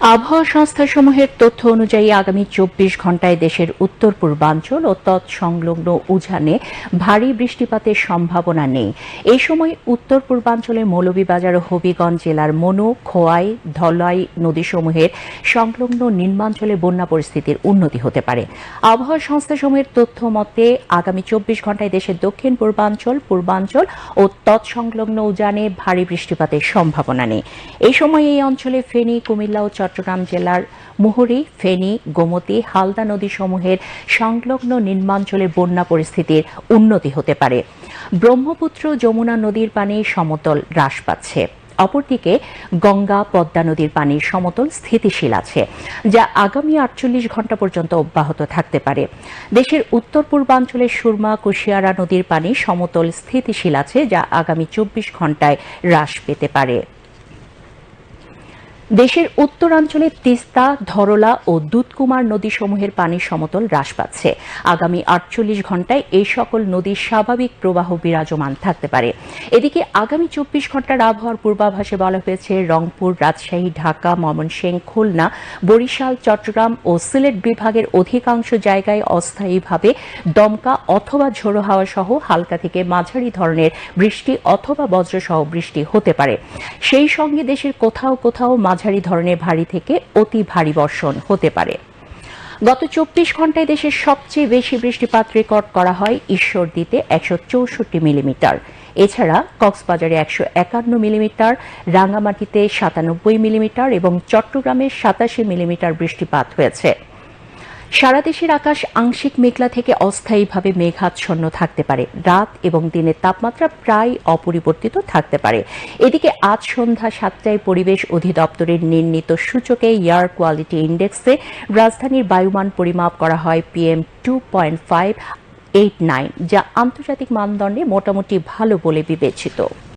আবহাওয়া সংস্থাসমূহের তথ্য অনুযায়ী আগামী চব্বিশ ঘন্টায় দেশের উত্তর পূর্বাঞ্চল ও তৎসংলগ্ন উজানে ভারী বৃষ্টিপাতের সম্ভাবনা নেই। এই সময় উত্তর পূর্বাঞ্চলের মৌলভীবাজার ও হবিগঞ্জ জেলার মনু, খোয়াই, ধলাই নদীসমূহের সংলগ্ন নিম্নাঞ্চলে বন্যা পরিস্থিতির উন্নতি হতে পারে। আবহাওয়া সংস্থাসমূহের তথ্য মতে, আগামী চব্বিশ ঘন্টায় দেশের দক্ষিণ পূর্বাঞ্চল পূর্বাঞ্চল ও তৎসংলগ্ন উজানে ভারী বৃষ্টিপাতের সম্ভাবনা নেই। এই সময় এই অঞ্চলে ফেনী, কুমিল্লা ও চট্টগ্রাম জেলার মুহুরী, ফেনী, গোমতী, হালদা নদীসমূহের সংলগ্ন নিম্নাঞ্চলের বন্যা পরিস্থিতির উন্নতি হতে পারে। ব্রহ্মপুত্র যমুনা নদীর পানি সমতল হ্রাস পাচ্ছে। অপরদিকে গঙ্গা, পদ্মা নদীর পানির সমতল স্থিতিশীল আছে, যা আগামী আটচল্লিশ ঘণ্টা পর্যন্ত অব্যাহত থাকতে পারে। দেশের উত্তর পূর্বাঞ্চলের সুরমা, কুশিয়ারা নদীর পানি সমতল স্থিতিশীল আছে, যা আগামী চব্বিশ ঘন্টায় হ্রাস পেতে পারে। দেশের উত্তরাঞ্চলে তিস্তা, ধরলা ও দুধকুমার নদীসমূহের পানির সমতল হ্রাস পাচ্ছে। আগামী আটচল্লিশ ঘন্টায় এই সকল নদীর স্বাভাবিক প্রবাহ বিরাজমান থাকতে পারে। এদিকে আগামী চব্বিশ ঘণ্টার আবহাওয়ার পূর্বাভাসে বলা হয়েছে, রংপুর, রাজশাহী, ঢাকা, ময়মনসিংহ, খুলনা, বরিশাল, চট্টগ্রাম ও সিলেট বিভাগের অধিকাংশ জায়গায় অস্থায়ীভাবে দমকা অথবা ঝোড়ো হাওয়া সহ হালকা থেকে মাঝারি ধরনের বৃষ্টি অথবা বজ্রসহ বৃষ্টি হতে পারে। সেই সঙ্গে দেশের কোথাও কোথাও মাঝারি ধরনের ভারী থেকে অতি ভারী বর্ষণ হতে পারে। গত চব্বিশ ঘন্টায় দেশের সবচেয়ে বেশি বৃষ্টিপাত রেকর্ড করা হয় ঈশ্বর ঈশ্বরদীতে একশো চৌষট্টি মিলিমিটার। এছাড়া কক্সবাজারে একশো একান্ন মিলিমিটার, রাঙ্গামাটিতে সাতানব্বই মিলিমিটার এবং চট্টগ্রামে সাতাশি মিলিমিটার বৃষ্টিপাত হয়েছে। সারা দেশের আকাশ আংশিক মেঘলা থেকে অস্থায়ীভাবে মেঘাচ্ছন্ন থাকতে পারে। রাত এবং দিনের তাপমাত্রা প্রায় অপরিবর্তিত থাকতে পারে। এদিকে আজ সন্ধ্যা সাতটায় পরিবেশ অধিদপ্তরের নির্ণীত সূচকে এয়ার কোয়ালিটি ইন্ডেক্সে রাজধানীর বায়ুমান পরিমাপ করা হয় PM two point five eight nine, যা আন্তর্জাতিক মানদণ্ডে মোটামুটি ভালো বলে বিবেচিত।